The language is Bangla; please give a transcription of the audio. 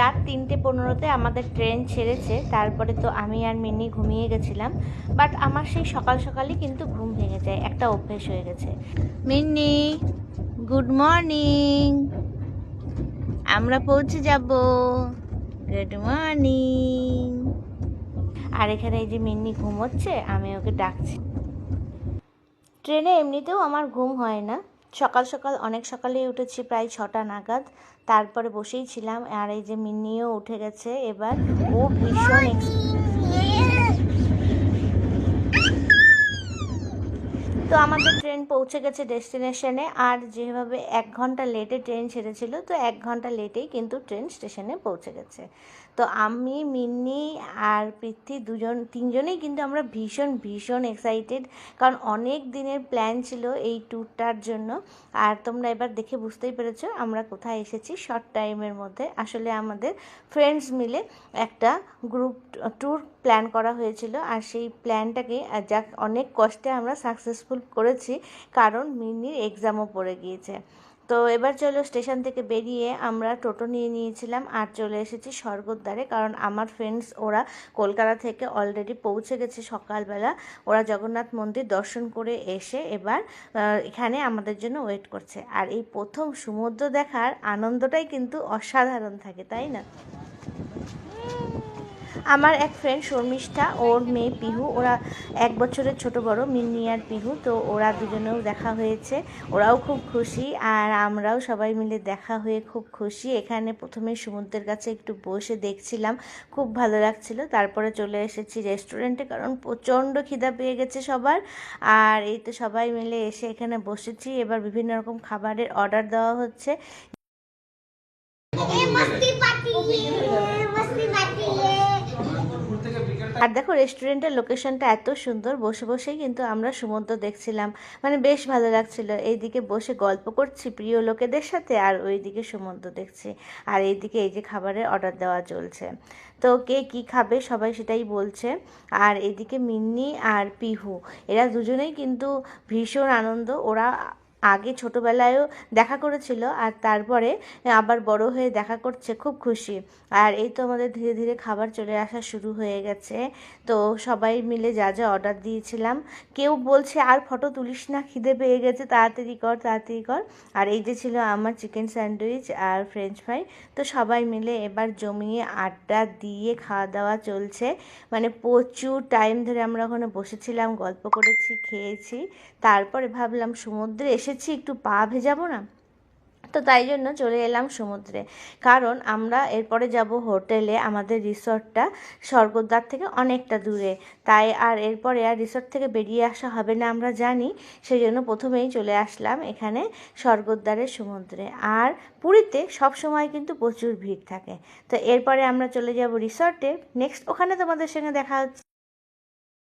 রাত তিনটে পনেরোতে আমাদের ট্রেন ছেড়েছে, তারপরে তো আমি আর মিনি ঘুমিয়ে গেছিলাম বাট আমার সেই সকাল সকালই কিন্তু ঘুম ভেঙে যায়, একটা অভ্যেস হয়ে গেছে। মিন্নি গুড মর্নিং আমরা পৌঁছে যাব। গুড মর্নিং আর এখানে এই যে মিন্নি ঘুমোচ্ছে, আমি ওকে ডাকছি। ট্রেনে এমনিতেও আমার ঘুম হয় না। সকাল সকাল অনেক সকালে উঠেছি প্রায় ছটা নাগাদ। তারপরে বসেই ছিলাম আর এই যে মিনিও উঠে গেছে এবার। ও ভীষণ তো আমাদের ট্রেন পৌঁছে গেছে ডেস্টিনেশনে, আর যেভাবে এক ঘণ্টা লেটে ট্রেন ছেড়েছিল, তো এক ঘণ্টা লেটেই কিন্তু ট্রেন স্টেশনে পৌঁছে গেছে। তো আমি, মিন্নি আর পৃথ্বী দুজন, তিনজনেই কিন্তু আমরা ভীষণ ভীষণ এক্সাইটেড কারণ অনেক দিনের প্ল্যান ছিল এই ট্যুরটার জন্য। আর তোমরা এবার দেখে বুঝতেই পেরেছ, আমরা কোথায় এসেছি শর্ট টাইমের মধ্যে। আসলে আমাদের ফ্রেন্ডস মিলে একটা গ্রুপ ট্যুর প্ল্যান করা হয়েছিল, আর সেই প্ল্যানটাকে যাক, অনেক কষ্টে আমরা সাকসেসফুল করেছি, কারণ মিনির এক্সামও পড়ে গিয়েছে। তো এবার চলো স্টেশন থেকে বেরিয়ে আমরা টোটো নিয়ে নিয়েছিলাম আর চলে এসেছি স্বর্গদ্বারে, কারণ আমার ফ্রেন্ডস ওরা কলকাতা থেকে অলরেডি পৌঁছে গেছে সকালবেলা। ওরা জগন্নাথ মন্দির দর্শন করে এসে এবার এখানে আমাদের জন্য ওয়েট করছে। আর এই প্রথম সমুদ্র দেখার আনন্দটাই কিন্তু অসাধারণ থাকে, তাই না? আমার এক ফ্রেন্ড শর্মিষ্ঠা, ওর মেয়ে পিহু, ওরা এক বছরের ছোট বড়, মিন্নি আর পিহু, তো ওরা দুজনেও দেখা হয়েছে। ওরাও খুব খুশি আর আমরাও সবাই মিলে দেখা হয়ে খুব খুশি। এখানে প্রথমে সমুদ্রের কাছে একটু বসে দেখছিলাম, খুব ভালো লাগছিল। তারপরে চলে এসেছি রেস্টুরেন্টে কারণ প্রচণ্ড খিদা পেয়ে গেছে সবার। আর এই তো সবাই মিলে এসে এখানে বসেছি। এবার বিভিন্ন রকম খাবারের অর্ডার দেওয়া হচ্ছে। আর দেখো রেস্টুরেন্টের লোকেশনটা এত সুন্দর, বসে বসেই কিন্তু আমরা সমুদ্র দেখছিলাম। মানে বেশ ভালো লাগছিল। এইদিকে বসে গল্প করছি প্রিয় লোকেদের সাথে, আর ওইদিকে সমুদ্র দেখছি। আর এইদিকে এই যে খাবারের অর্ডার দেওয়া চলছে। তো কে কি খাবে সবাই সেটাই বলছে। আর এদিকে মিন্নি আর পিহু, এরা দুজনেই কিন্তু ভীষণ আনন্দ। ওরা আগে ছোটোবেলায়ও দেখা করেছিল আর তারপরে আবার বড় হয়ে দেখা করছে, খুব খুশি। আর এই তো আমাদের ধীরে ধীরে খাবার চলে আসা শুরু হয়ে গেছে। তো সবাই মিলে যা যা অর্ডার দিয়েছিলাম, কেউ বলছে, আর ফটো তুলিস না, খিদে পেয়ে গেছে, তাড়াতাড়ি কর তাড়াতাড়ি কর। আর এই যে ছিল আমার চিকেন স্যান্ডউইচ আর ফ্রেঞ্চ ফ্রাই তো সবাই মিলে এবার জমিয়ে আড্ডা দিয়ে খাওয়া দাওয়া চলছে। মানে প্রচুর টাইম ধরে আমরা ওখানে বসেছিলাম, গল্প করেছি, খেয়েছি। তারপরে ভাবলাম সমুদ্রে এসেছি, একটু পা ভেজাবো না? তো তাই জন্য চলে এলাম সমুদ্রে। কারণ আমরা এরপরে যাব হোটেলে, আমাদের রিসর্টটা স্বর্গদ্বার থেকে অনেকটা দূরে। তাই আর এরপরে আর রিসর্ট থেকে বেরিয়ে আসা হবে না আমরা জানি। সেই জন্য প্রথমেই চলে আসলাম এখানে স্বর্গদ্বারের সমুদ্রে। আর পুরীতে সব সময় কিন্তু প্রচুর ভিড় থাকে। তো এরপরে আমরা চলে যাব রিসর্টে। নেক্সট ওখানে তোমাদের সঙ্গে দেখা হচ্ছে।